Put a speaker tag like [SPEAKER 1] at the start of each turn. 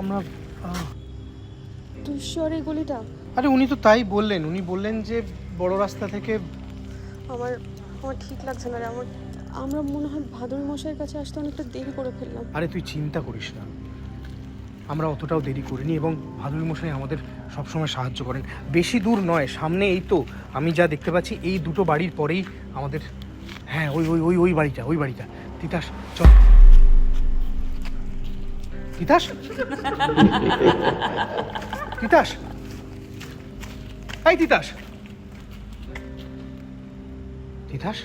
[SPEAKER 1] আমরা
[SPEAKER 2] এই গলিটা?
[SPEAKER 1] আরে উনি তো তাই বললেন উনি বললেন যে বড় রাস্তা থেকে
[SPEAKER 2] আমার আমার ঠিক লাগছে না রে আমার আমরা মনে হয় ভাদুরী মশাইয়ের কাছে আসতে অনেকটা দেরি করে ফেললাম।
[SPEAKER 1] আরে তুই চিন্তা করিস না। আমরা অতটাও দেরি করিনি এবং ভাদুরী মশাই আমাদের সবসময় সাহায্য করেন। বেশি দূর নয় সামনে এই তো আমি যা দেখতে পাচ্ছি এই দুটো বাড়ির পরেই আমাদের হ্যাঁ ওই ওই ওই ওই বাড়িটা ওই বাড়িটা। তিতাস চল। তিতাস তিতাস এই তিতাস তিতাস